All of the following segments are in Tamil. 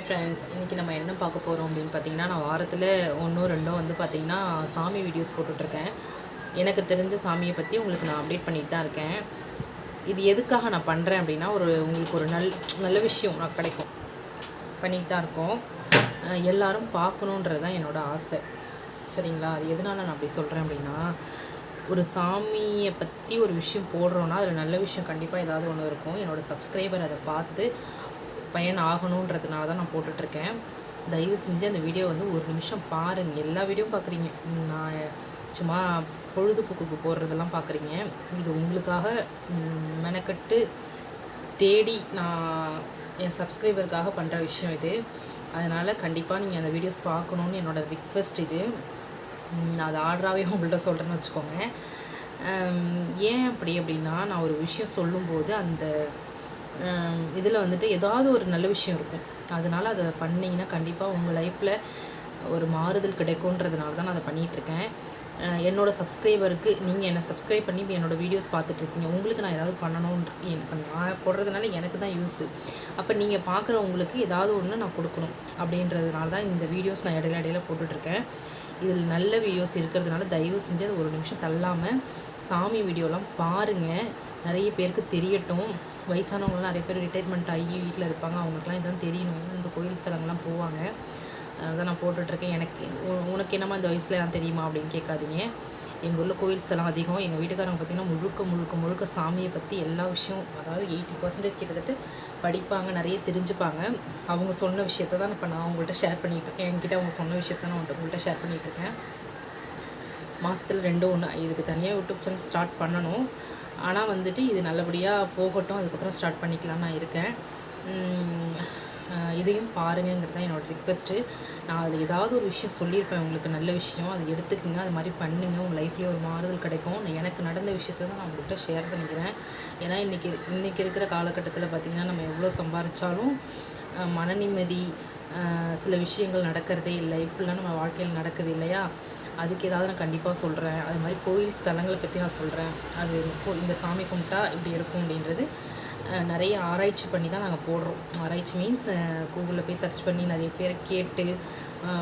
ஹாய் ஃப்ரெண்ட்ஸ் இன்றைக்கி நம்ம என்ன பார்க்க போகிறோம் அப்படின்னு பார்த்தீங்கன்னா நான் வாரத்தில் ஒன்றும் ரெண்டோ வந்து பார்த்திங்கன்னா சாமி வீடியோஸ் போட்டுட்ருக்கேன். எனக்கு தெரிஞ்ச சாமியை பற்றி உங்களுக்கு நான் அப்டேட் பண்ணிட்டு தான் இருக்கேன். இது எதுக்காக நான் பண்ணுறேன் அப்படின்னா ஒரு உங்களுக்கு ஒரு நல் நல்ல விஷயம் நான் கிடைக்கும். பண்ணிகிட்டு தான் இருக்கோம். எல்லோரும் எல்லாரும் பார்க்கணுன்றது தான் என்னோடய ஆசை. சரிங்களா? அது எதனால் நான் அப்படி சொல்கிறேன் அப்படின்னா ஒரு சாமியை பற்றி ஒரு விஷயம் போடுறோன்னா அதில் நல்ல விஷயம் கண்டிப்பாக ஏதாவது ஒன்று இருக்கும். என்னோடய சப்ஸ்கிரைபர் அதை பார்த்து பயன் ஆகணுன்றதுனால தான் நான் போட்டுட்ருக்கேன். தயவு செஞ்சு அந்த வீடியோ வந்து ஒரு நிமிஷம் பாருங்கள் எல்லா வீடியோவும் பார்க்குறீங்க நான் சும்மா பொழுதுபோக்குக்கு போடுறதெல்லாம் பார்க்குறீங்க இது உங்களுக்காக மெனக்கட்டு தேடி நான் என் சப்ஸ்கிரைபருக்காக பண்ணுற விஷயம் இது. அதனால் கண்டிப்பாக நீங்கள் அந்த வீடியோஸ் பார்க்கணுன்னு என்னோடய ரிக்வெஸ்ட் இது. நான் அதை ஆர்டராகவே உங்கள்கிட்ட சொல்கிறேன்னு வச்சுக்கோங்க. ஏன் அப்படி அப்படின்னா நான் ஒரு விஷயம் சொல்லும்போது அந்த இதில் வந்துட்டு ஏதாவது ஒரு நல்ல விஷயம் இருக்கும். அதனால் அதை பண்ணிங்கன்னா கண்டிப்பாக உங்கள் லைஃப்பில் ஒரு மாறுதல் கிடைக்குன்றதுனால தான் நான் அதை பண்ணிகிட்ருக்கேன் என்னோடய சப்ஸ்கிரைபருக்கு நீங்கள் என்னை சப்ஸ்கிரைப் பண்ணி இப்போ என்னோடய வீடியோஸ் பார்த்துட்ருக்கீங்க உங்களுக்கு நான் ஏதாவது பண்ணணுன்ற நான் போடுறதுனால எனக்கு தான் யூஸு அப்போ நீங்கள் பார்க்குறவங்களுக்கு ஏதாவது ஒன்று நான் கொடுக்கணும் அப்படின்றதுனால தான் இந்த வீடியோஸ் நான் இடையில இடையில போட்டுட்ருக்கேன் இதில் நல்ல வீடியோஸ் இருக்கிறதுனால தயவு செஞ்சு அது ஒரு நிமிஷம் தள்ளாமல் சாமி வீடியோலாம் பாருங்கள் நிறைய பேருக்கு தெரியட்டும். வயசானவங்களாம் நிறைய பேர் ரிட்டைர்மெண்ட் ஆகி வீட்டில் இருப்பாங்க. அவங்களுக்குலாம் இதான் தெரியணும். இந்த கோயில் ஸ்தலங்கள்லாம் போவாங்க. அதனால தான் நான் போட்டுட்ருக்கேன். எனக்கு உ- உனக்கு என்னம்மா இந்த வயசில் தெரியுமா அப்படின்னு கேட்காதீங்க. எங்கள் ஊரில் கோயில் ஸ்தலம் அதிகம். எங்கள் வீட்டுக்காரங்க பார்த்திங்கன்னா முழுக்க முழுக்க முழுக்க சாமியை பற்றி எல்லா விஷயம் அதாவது எயிட்டி பர்சன்டேஜ் கிட்டத்தட்ட படிப்பாங்க நிறைய தெரிஞ்சுப்பாங்க. அவங்க சொன்ன விஷயத்த தான் இப்போ நான் அவங்கள்ட்ட ஷேர் பண்ணிகிட்டு இருக்கேன் என்கிட்ட அவங்க சொன்ன விஷயத்த நான் உங்கள்கிட்ட ஷேர் பண்ணிகிட்டு இருக்கேன் மாதத்தில் ரெண்டு ஒன்று இதுக்கு தனியாக யூடியூப் சேனல் ஸ்டார்ட் பண்ணணும். ஆனால் வந்துட்டு இது நல்லபடியாக போகட்டும் அதுக்கப்புறம் ஸ்டார்ட் பண்ணிக்கலாம் நான் இருக்கேன். இதையும் பாருங்கங்கிறது தான் என்னோடய ரிக்வெஸ்ட்டு நான் அதில் ஏதாவது ஒரு விஷயம் சொல்லியிருப்பேன் உங்களுக்கு நல்ல விஷயம் அதை எடுத்துக்கங்க அது மாதிரி பண்ணுங்க உங்கள் லைஃப்லேயே ஒரு மாறுதல் கிடைக்கும். எனக்கு நடந்த விஷயத்தை தான் நான் உங்கள்கிட்ட ஷேர் பண்ணிக்கிறேன். ஏன்னா இன்றைக்கி இன்றைக்கி இருக்கிற காலகட்டத்தில் பார்த்திங்கன்னா நம்ம எவ்வளோ சம்பாரித்தாலும் மன நிம்மதி சில விஷயங்கள் நடக்கிறதே இல்லை. இப்படிலாம் நம்ம வாழ்க்கையில் நடக்குது இல்லையா? அதுக்கு ஏதாவது நான் கண்டிப்பாக சொல்கிறேன் அது மாதிரி கோயில் ஸ்தலங்களை பற்றி நான் சொல்கிறேன் அது கோ- இந்த சாமி கும்பிட்டா இப்படி இருக்கும் அப்படின்றது நிறைய ஆராய்ச்சி பண்ணி தான் நாங்கள் போடுறோம். ஆராய்ச்சி மீன்ஸ் கூகுளில் போய் சர்ச் பண்ணி நிறைய பேரை கேட்டு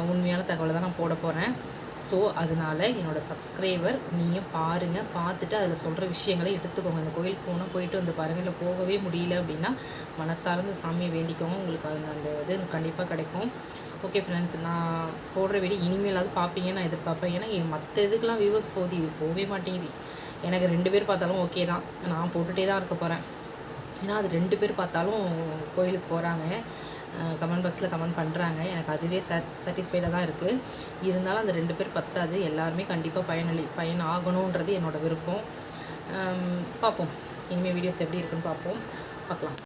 உண்மையான தகவலை தான் நான் போட போகிறேன் ஸோ அதனால என்னோடய சப்ஸ்கிரைபர் நீங்கள் பாருங்கள் பார்த்துட்டு அதில் சொல்கிற விஷயங்களை எடுத்துக்கோங்க. இந்த கோயிலுக்கு போனால் போயிட்டு வந்து பாருங்கள் இல்லை போகவே முடியல அப்படின்னா மனசார்ந்த சாமியை வேண்டிக்கோங்க. உங்களுக்கு அது அந்த இது கண்டிப்பாக கிடைக்கும். ஓகே ஃப்ரெண்ட்ஸ் நான் போடுற வீடியோ இனிமேலாவது பார்ப்பீங்கன்னு நான் எதிர்பார்ப்பேன். ஏன்னா மற்ற இதுக்கெலாம் வியூவர்ஸ் போகுது இது போகவே மாட்டேங்குது. எனக்கு ரெண்டு பேர் பார்த்தாலும் ஓகே தான். நான் போட்டுகிட்டே தான் இருக்க போகிறேன் ஏன்னா அது ரெண்டு பேர் பார்த்தாலும் கோயிலுக்கு போகிறாங்க கமெண்ட் பாக்ஸில் கமெண்ட் பண்ணுறாங்க எனக்கு அதுவே சாட் சாட்டிஸ்ஃபைடாக தான் இருக்குது இருந்தாலும் அந்த ரெண்டு பேர் பத்தாது. எல்லாருமே கண்டிப்பாக பயனளி பயன் ஆகணுன்றது என்னோடய விருப்பம் பார்ப்போம். இனிமேல் வீடியோஸ் எப்படி இருக்குன்னு பார்ப்போம். பார்க்கலாம்.